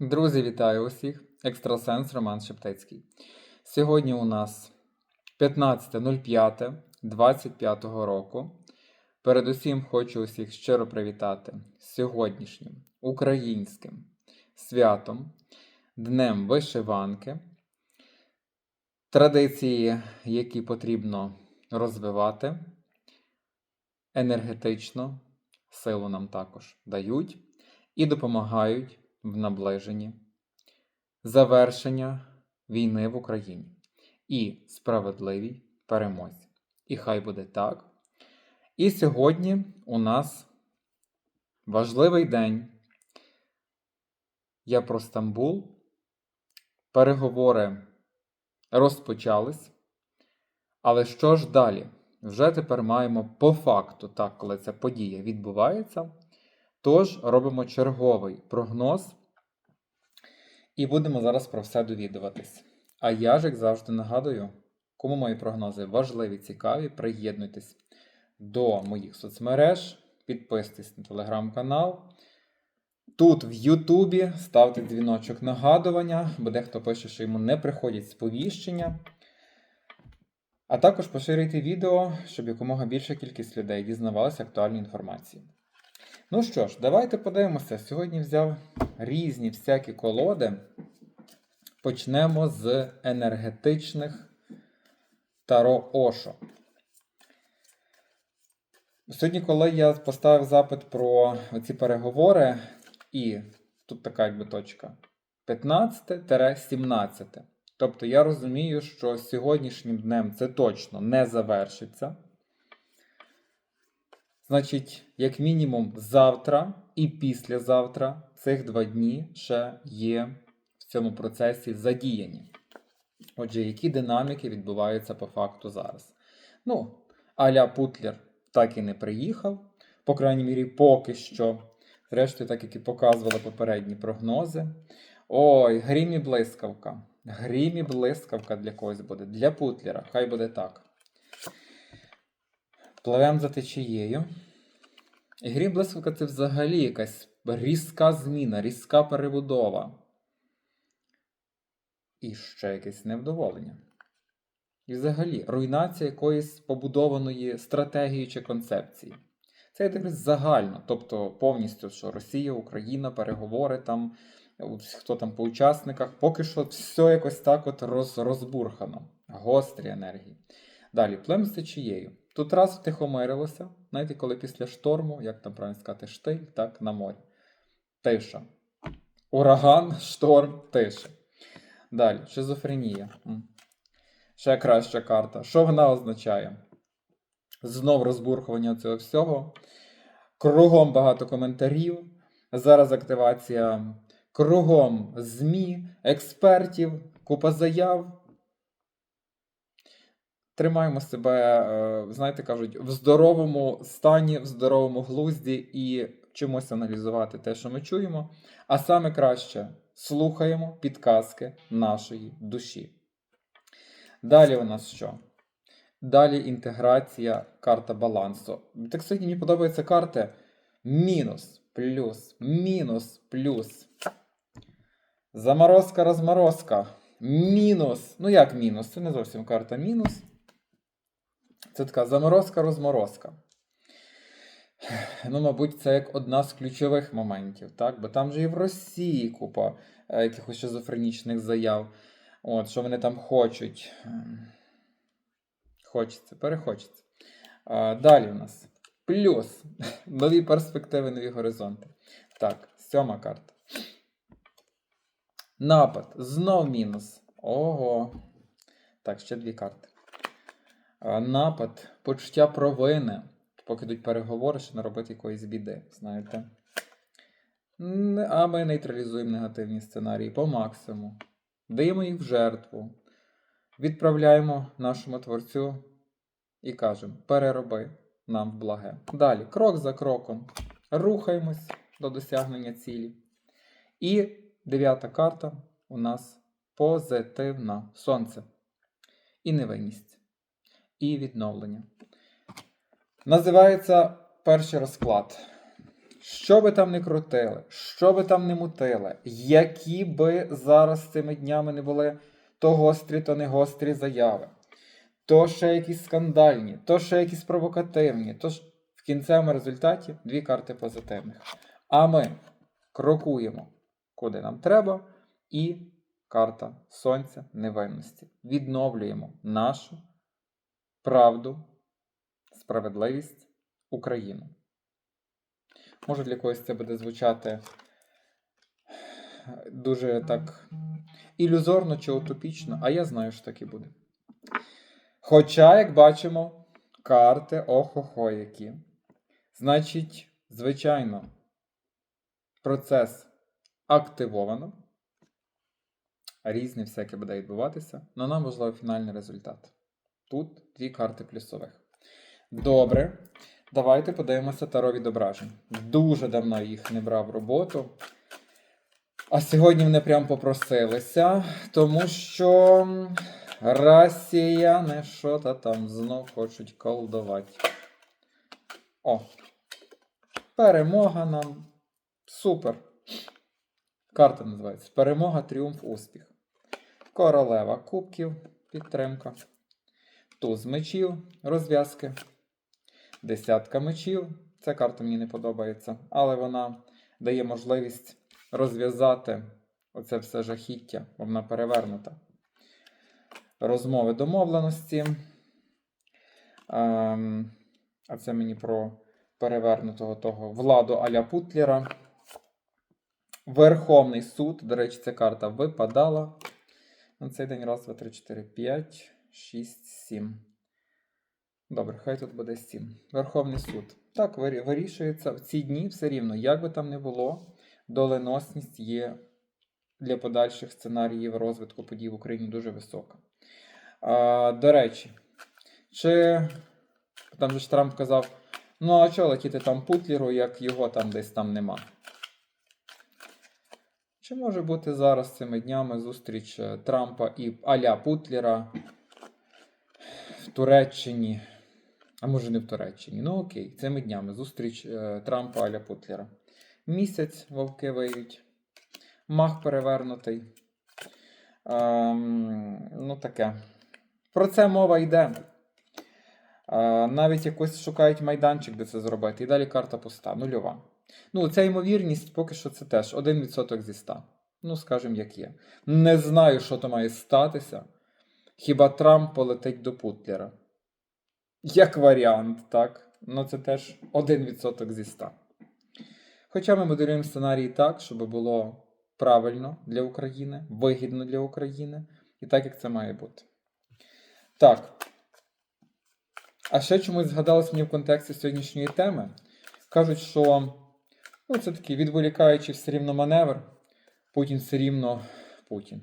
Друзі, вітаю усіх! Екстрасенс Роман Шептецький. Сьогодні у нас 15.05.25 року. Передусім хочу усіх щиро привітати сьогоднішнім українським святом, Днем Вишиванки. Традиції, які потрібно розвивати, енергетично силу нам також дають і допомагають в наближенні завершення війни в Україні і справедливій перемозі. І хай буде так. І сьогодні у нас важливий день. Я про Стамбул. Переговори розпочались. Але що ж далі? Вже тепер маємо по факту, так, коли ця подія відбувається. Тож робимо черговий прогноз і будемо зараз про все довідуватись. А я ж, як завжди, нагадую, кому мої прогнози важливі, цікаві, приєднуйтесь до моїх соцмереж, підписуйтесь на телеграм-канал. Тут в Ютубі ставте дзвіночок нагадування, бо дехто пише, що йому не приходять сповіщення. А також поширюйте відео, щоб якомога більша кількість людей дізнавалася актуальної інформації. Ну що ж, давайте подивимося. Сьогодні взяв різні всякі колоди. Почнемо з енергетичних Таро Ошо. Сьогодні, коли я поставив запит про ці переговори, і тут така якби точка 15-17. Тобто я розумію, що сьогоднішнім днем це точно не завершиться. Значить, як мінімум, завтра і післязавтра цих два дні ще є в цьому процесі задіяні. Отже, які динаміки відбуваються по факту зараз? Ну, Аля Путлер так і не приїхав, по крайній мірі, поки що. Зрештою, так як і показували попередні прогнози. Ой, грім і блискавка. Грім і блискавка для когось буде. Для Путлера. Хай буде так. Пливемо за течією. І грім блискавка це взагалі якась різка зміна, різка перебудова. І ще якесь невдоволення. І взагалі руйнація якоїсь побудованої стратегії чи концепції. Це я дивлюсь загально, тобто повністю, що Росія, Україна, переговори там, хто там по учасниках, поки що все якось так от роз, розбурхано. Гострі енергії. Далі, плем з течією. Тут раз втихомирилося, знаєте, коли після шторму, як там правильно сказати, штиль, так, на морі. Тиша. Ураган, шторм, тиша. Далі, шизофренія. Ще краща карта. Що вона означає? Знов розбурхування цього всього. Кругом багато коментарів. Зараз активація кругом ЗМІ, експертів, купа заяв. Тримаємо себе, е, знаєте, кажуть, в здоровому стані, в здоровому глузді і чимось аналізувати те, що ми чуємо. А саме краще слухаємо підказки нашої душі. Далі у нас що? Далі інтеграція карта балансу. Так сьогодні мені подобаються карти мінус, плюс, мінус, плюс. Заморозка, розморозка. Мінус. Ну, як мінус? Це не зовсім карта мінус. Це така заморозка-розморозка. Ну, мабуть, це як одна з ключових моментів, так? Бо там же і в Росії купа е, якихось шизофренічних заяв. От, що вони там хочуть. Хочеться, перехочеться. А, Далі у нас плюс. Нові перспективи, нові горизонти. Так, сьома карта. Напад. Знов мінус. Ого. Так, ще дві карти. Напад, почуття провини. Поки йдуть переговори, що наробити якоїсь біди, знаєте. А ми нейтралізуємо негативні сценарії по максимуму. Даємо їх в жертву. Відправляємо нашому творцю і кажемо: перероби нам в благе. Далі, крок за кроком, рухаємось до досягнення цілі. І дев'ята карта у нас позитивна сонце. І невинність. І відновлення. Називається перший розклад. Що би там не крутили, що би там не мутили, які би зараз цими днями не були то гострі, то не гострі заяви, то ще якісь скандальні, то ще якісь провокативні, то ж в кінцевому результаті дві карти позитивних. А ми крокуємо куди нам треба, і карта Сонця невинності. Відновлюємо нашу правду, справедливість, Україну. Може, для когось це буде звучати дуже так ілюзорно чи утопічно, а я знаю, що так і буде. Хоча, як бачимо, карти охо-хо які. Значить, звичайно, процес активовано. Різне всяке буде відбуватися, але нам важливо фінальний результат. Тут дві карти плюсових. Добре. Давайте подивимося таро відображень. Дуже давно їх не брав роботу. А сьогодні вони прям попросилися, тому що росіяни що-то там знов хочуть колдувати. О! Перемога нам. Супер. Карта називається Перемога, тріумф, успіх. Королева кубків, підтримка. Туз мечів, розв'язки. Десятка мечів. Ця карта мені не подобається, але вона дає можливість розв'язати оце все жахіття, бо вона перевернута. Розмови домовленості. Ем, а це мені про перевернутого того владу Аля Путлера. Верховний суд. До речі, ця карта випадала. На цей день раз, два, три, чотири, п'ять, шість, сім. Добре, хай тут буде 7. Верховний суд. Так, вирішується в ці дні все рівно, як би там не було, доленосність є для подальших сценаріїв розвитку подій в Україні дуже висока. А, до речі, чи там же ж Трамп казав: ну, а чого летіти там Путлеру, як його там десь там нема? Чи може бути зараз цими днями зустріч е, Трампа і Аля Путлера Туреччині? А може не в Туреччині. Ну окей, цими днями зустріч е, Трампа Аля Путлера. Місяць вовки виють. Мах перевернутий. Ем, ну таке. Про це мова йде. Е, навіть якось шукають майданчик, де це зробити. І далі карта пуста, нульова. Ну, ця ймовірність поки що це теж 1% зі 100. Ну, скажімо, як є. Не знаю, що то має статися. Хіба Трамп полетить до Путлера? Як варіант, так? Ну це теж 1% зі 100. Хоча ми моделюємо сценарій так, щоб було правильно для України, вигідно для України, і так, як це має бути. Так. А ще чомусь згадалось мені в контексті сьогоднішньої теми. Кажуть, що ну, це такий відволікаючий все рівно маневр. Путін все рівно Путін.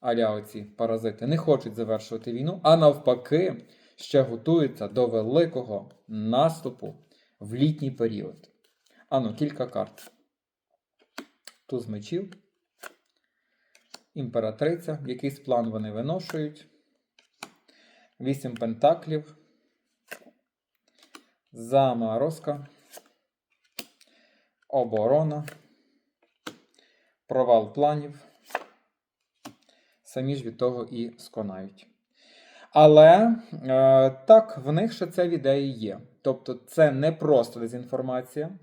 Аля оці паразити не хочуть завершувати війну, а навпаки, ще готуються до великого наступу в літній період. Ану, кілька карт. Туз мечів. Імператриця. Якийсь план вони виношують. Вісім пентаклів. Заморозка. Оборона. Провал планів. Самі ж від того і сконають. Але е, так, в них ще це в ідеї є. Тобто, це не просто дезінформація.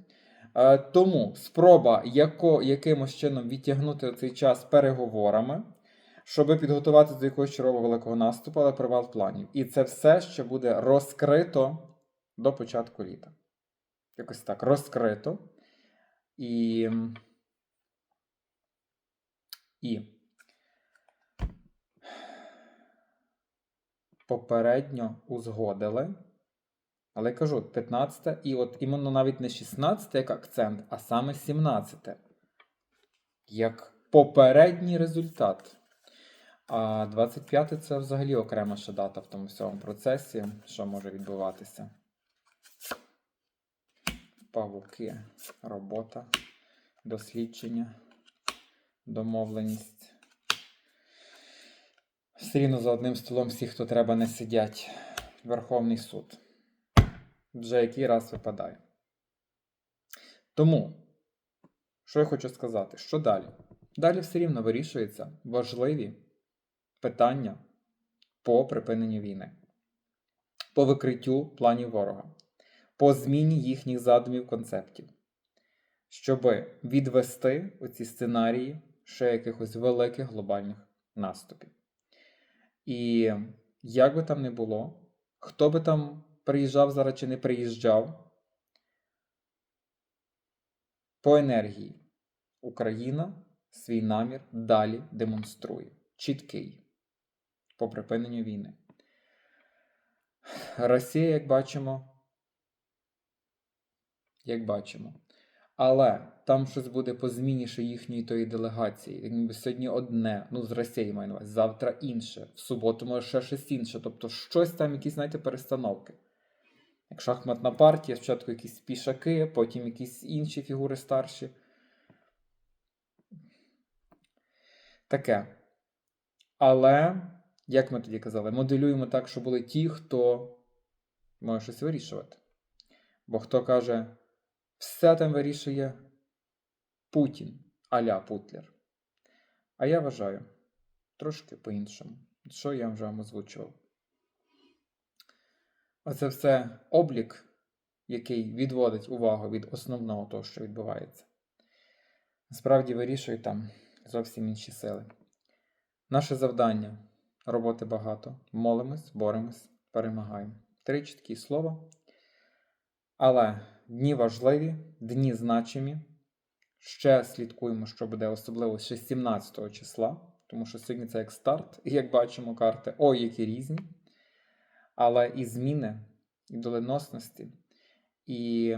Е, тому спроба яко, якимось чином відтягнути цей час переговорами, щоб підготувати до якогось чергового великого наступу, але провал планів. І це все ще буде розкрито до початку літа. Якось так, розкрито. І. І. Попередньо узгодили. Але я кажу, 15 і от іменно навіть не 16 як акцент, а саме 17. Як попередній результат. А 25 це взагалі окрема ще дата в тому всьому процесі, що може відбуватися. Павуки, робота, дослідження, домовленість. Все рівно за одним столом всі, хто треба, не сидять. Верховний суд. Вже який раз випадає. Тому, що я хочу сказати, що далі? Далі все рівно вирішуються важливі питання по припиненню війни, по викриттю планів ворога, по зміні їхніх задумів концептів, щоб відвести оці сценарії ще якихось великих глобальних наступів. І як би там не було, хто би там приїжджав зараз чи не приїжджав, по енергії Україна свій намір далі демонструє. Чіткий по припиненню війни. Росія, як бачимо, як бачимо. Але там щось буде по зміні ще їхньої тої делегації. Якби сьогодні одне, ну з Росії маю на увазі, завтра інше, в суботу може ще щось інше. Тобто щось там, якісь, знаєте, перестановки. Як шахматна партія, спочатку якісь пішаки, потім якісь інші фігури старші. Таке. Але, як ми тоді казали, моделюємо так, щоб були ті, хто може щось вирішувати. Бо хто каже, все там вирішує Путін, аля Путлер. А я вважаю трошки по-іншому. Що я вже вам озвучував? Оце все облік, який відводить увагу від основного того, що відбувається. Насправді вирішують там зовсім інші сили. Наше завдання роботи багато. Молимось, боремось, перемагаємо. Три чіткі слова. Але дні важливі, дні значимі. Ще слідкуємо, що буде особливо ще 17 числа, тому що сьогодні це як старт, і як бачимо, карти ой, які різні. Але і зміни, і доленосності, і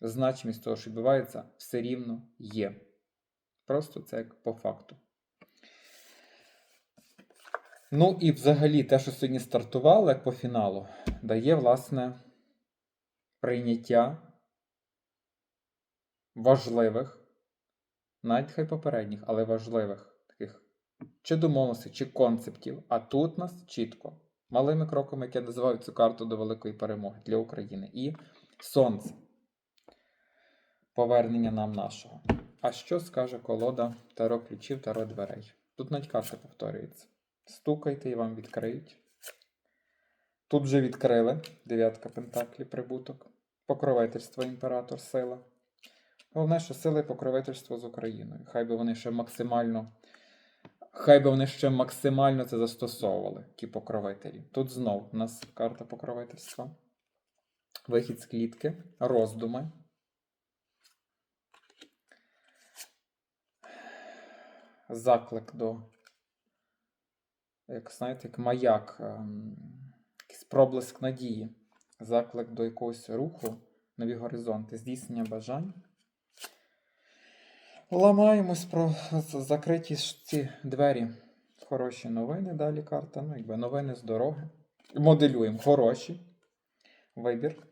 значимість того, що відбувається, все рівно є. Просто це як по факту. Ну і взагалі те, що сьогодні стартувало, по фіналу, дає, власне, прийняття важливих, навіть хай попередніх, але важливих таких чи домовленостей, чи концептів. А тут нас чітко, малими кроками, як я називаю цю карту до великої перемоги для України. І сонце. Повернення нам нашого. А що скаже колода Таро ключів Таро дверей? Тут навіть карта повторюється. Стукайте і вам відкриють. Тут вже відкрили дев'ятка пентаклі, прибуток, покровительство імператор, сила. Головне, що сила і покровительство з Україною. Хай би вони ще максимально. Хай би вони ще максимально це застосовували, ті покровителі. Тут знов у нас карта покровительства. Вихід з клітки, роздуми. Заклик до, як знаєте, як маяк, ем, якийсь проблиск надії, заклик до якогось руху, нові горизонти, здійснення бажань. Ламаємось про закриті ці двері. Хороші новини. Далі карта. Ну, якби новини з дороги. Моделюємо хороші. Вибір.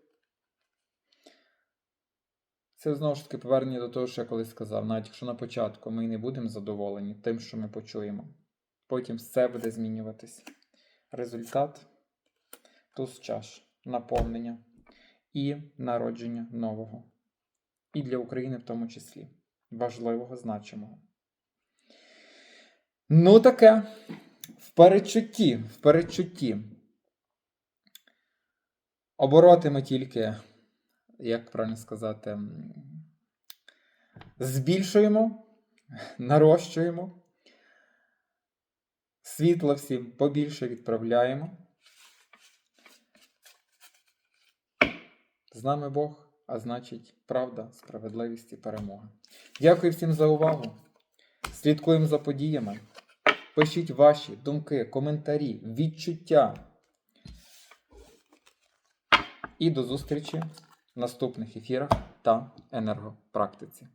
Це знову ж таки повернення до того, що я колись сказав. Навіть якщо на початку ми не будемо задоволені тим, що ми почуємо. Потім все буде змінюватись. Результат туз чаш, наповнення і народження нового. І для України в тому числі. Важливого, значимого. Ну, таке. В передчутті, в передчутті. Обороти ми тільки, як правильно сказати, збільшуємо, нарощуємо. Світло всім побільше відправляємо. З нами Бог, а значить, правда, справедливість і перемога. Дякую всім за увагу. Слідкуємо за подіями. Пишіть ваші думки, коментарі, відчуття. І до зустрічі в наступних ефірах та енергопрактиці.